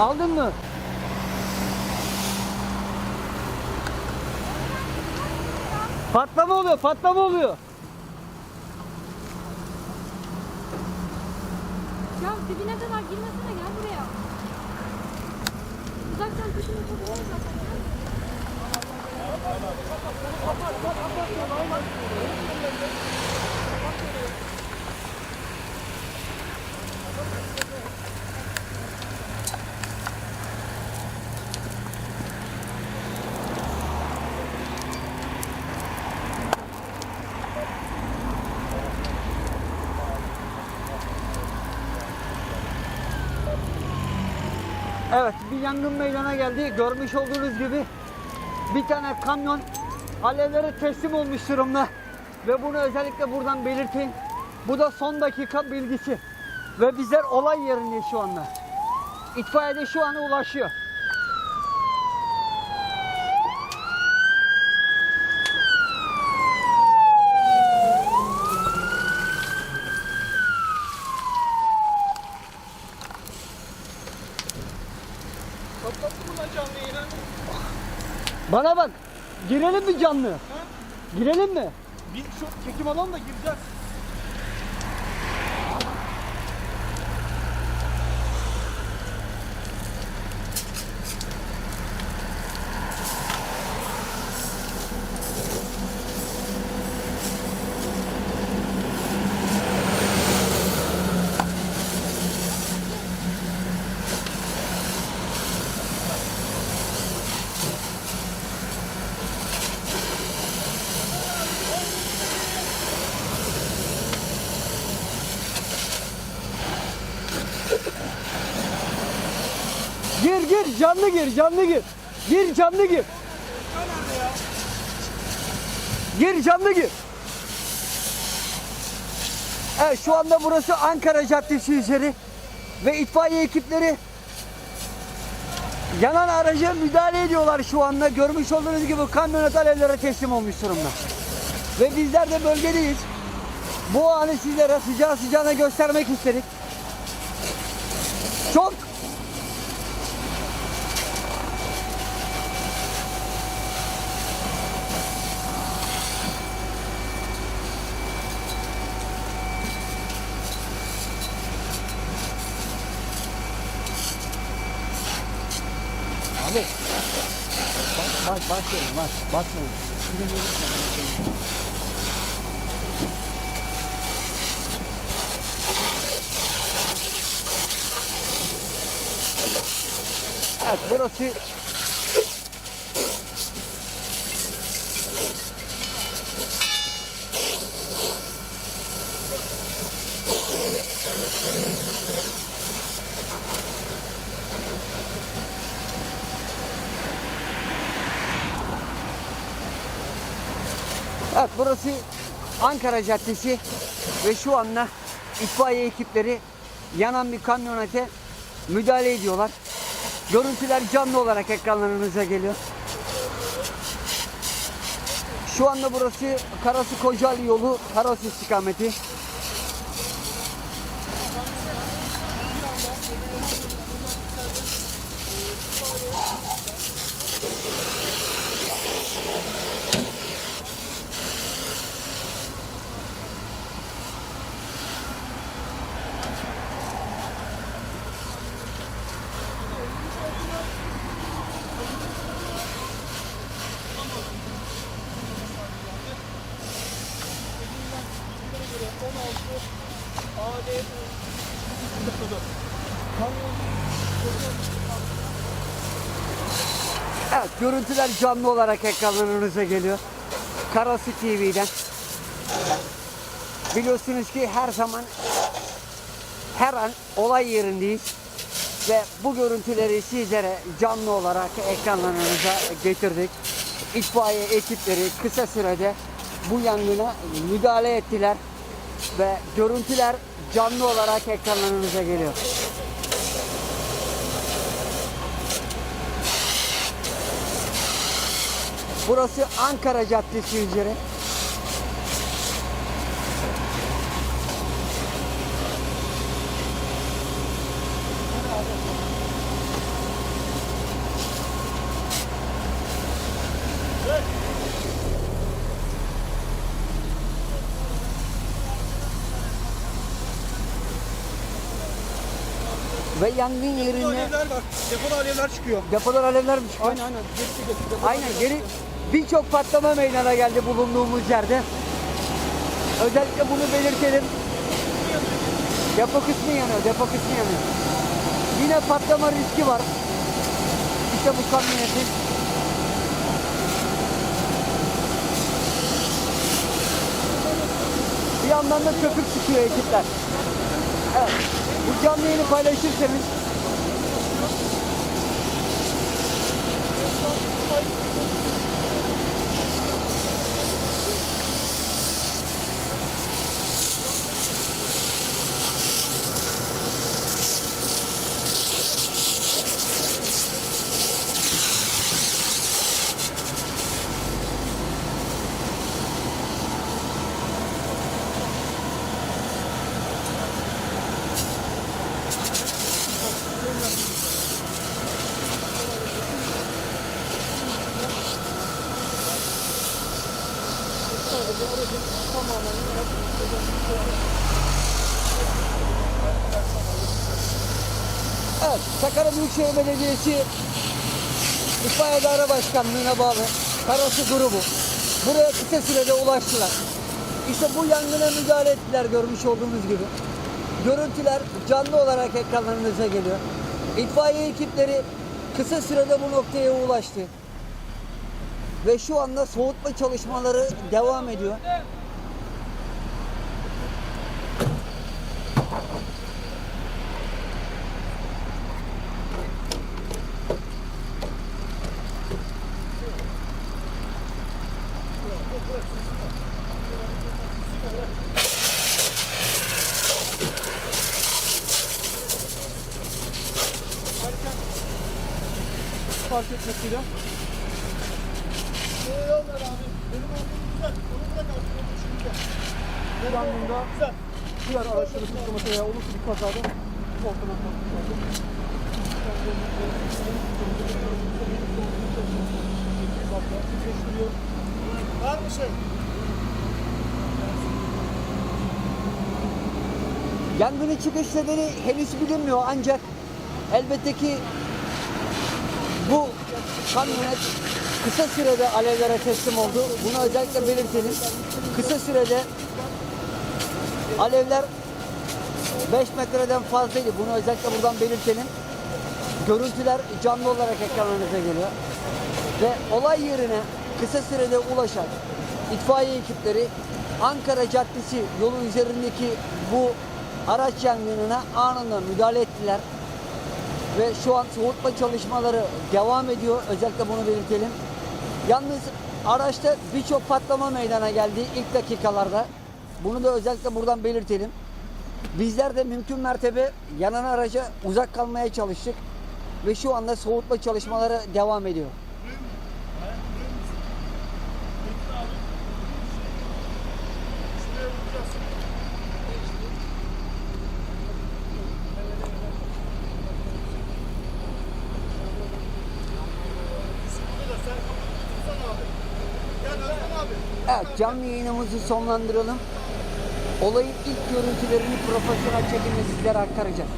Aldın mı? Patlama oluyor, patlama oluyor. Ya dibine kadar girmesene gel buraya. Uzaktan kuşunu toplayalım zaten. gel. Evet, bir yangın meydana geldi. Görmüş olduğunuz gibi bir tane kamyon alevlere teslim olmuş durumda. Ve bunu özellikle buradan belirteyim. Bu da son dakika bilgisi. Ve bizler olay yerindeyiz şu anda. İtfaiye de şu an ulaşıyor. Kapattı mı lan canlı yayını? Bana bak, girelim mi canlı? Girelim mi? Bir şu çekim alalım da gireceğiz. Gir canlı gir, canlı gir. Gir canlı gir. Gir canlı gir. Evet şu anda burası Ankara Caddesi üzeri ve itfaiye ekipleri yanan araca müdahale ediyorlar şu anda. Görmüş olduğunuz gibi kamyonet alevlere teslim olmuş durumda. Ve bizler de bölgedeyiz. Bu anı sizlere sıcağı sıcağına göstermek istedik. Çok Abi. Bak, bak, başlayalım, bak, bakmayın. Evet, burası Evet burası Ankara Caddesi ve şu anda itfaiye ekipleri yanan bir kamyonete müdahale ediyorlar. Görüntüler canlı olarak ekranlarınıza geliyor. Şu anda burası Karasu Kocaeli yolu Karasu istikameti. Evet görüntüler canlı olarak ekranlarınıza geliyor. Karasu TV'den. Biliyorsunuz ki her zaman her an olay yerindeyiz. Ve bu görüntüleri sizlere canlı olarak ekranlarınıza getirdik. İtfaiye ekipleri kısa sürede bu yangına müdahale ettiler. Ve görüntüler canlı olarak ekranlarınıza geliyor. Burası Ankara Caddesi üzeri. Yangın yerine Alevler var. Depoda alevler çıkıyor. depolar alevler mi çıkıyor? Aynen aynen. Geçti geçti. Depoda Aynen geri birçok patlama meydana geldi bulunduğumuz yerde. Özellikle bunu belirtelim. Depo kısmı yanıyor, depo kısmı yanıyor. Yine patlama riski var. İşte bu kamyonetin. Bir yandan da köpük çıkıyor ekipler. Evet. Bu canlı yayını paylaşırsanız Evet, Sakarya Büyükşehir Belediyesi İtfaiye Daire Başkanlığı'na bağlı Karasu grubu buraya kısa sürede ulaştılar. İşte bu yangına müdahale ettiler görmüş olduğunuz gibi. Görüntüler canlı olarak ekranlarınıza geliyor. İtfaiye ekipleri kısa sürede bu noktaya ulaştı. Ve şu anda soğutma çalışmaları devam ediyor. Fark etmesiyle. Yollar abi. Benim olduğum güzel. Onu bırak abi. Onu şimdi. Bir anda güzel. Diğer araçları suçlaması veya olumsuz bir kazada ortadan kalkmış Var mı şey? Yangının çıkış nedeni henüz bilinmiyor ancak elbette ki bu kamyonet kısa sürede alevlere teslim oldu. Bunu özellikle belirtelim. Kısa sürede alevler 5 metreden fazlaydı. Bunu özellikle buradan belirtelim. Görüntüler canlı olarak ekranlarınıza geliyor. Ve olay yerine kısa sürede ulaşan itfaiye ekipleri Ankara Caddesi yolu üzerindeki bu araç yangınına anında müdahale ettiler. Ve şu an soğutma çalışmaları devam ediyor. Özellikle bunu belirtelim. Yalnız araçta birçok patlama meydana geldi ilk dakikalarda. Bunu da özellikle buradan belirtelim. Bizler de mümkün mertebe yanan araca uzak kalmaya çalıştık. Ve şu anda soğutma çalışmaları devam ediyor. Canlı yayınımızı sonlandıralım. Olayın ilk görüntülerini profesyonel çekimle sizlere aktaracağız.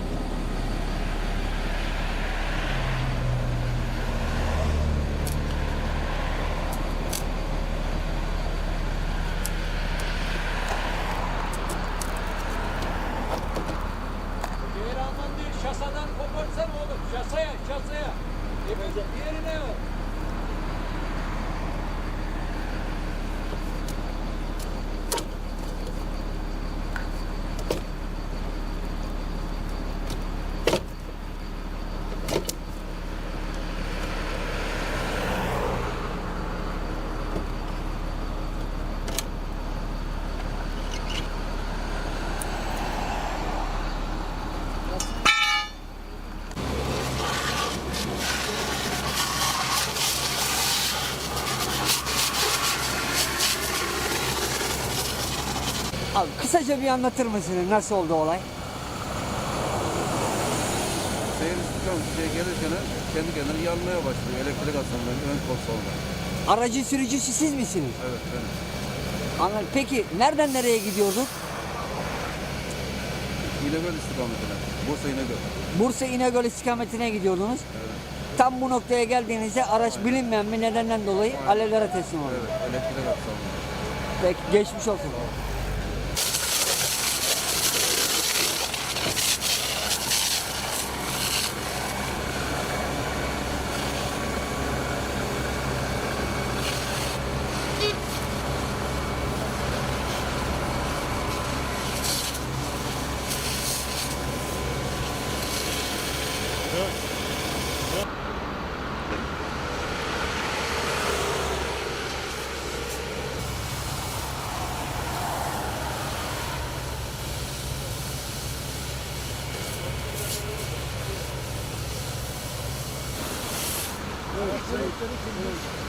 Kısaca bir anlatır mısınız nasıl oldu olay? Seyir istiklal şey gelirken kendi kendine yanmaya başlıyor. Elektrik asılından ön kol solda. Aracın sürücüsü siz misiniz? Evet benim. Anladım. Peki nereden nereye gidiyorduk? İnegöl istikametine. Bursa İnegöl. Bursa İnegöl istikametine gidiyordunuz. Tam bu noktaya geldiğinizde araç bilinmeyen bir nedenden dolayı alevlere teslim oldu. Evet, elektrik aksamı. Peki geçmiş olsun. Sim.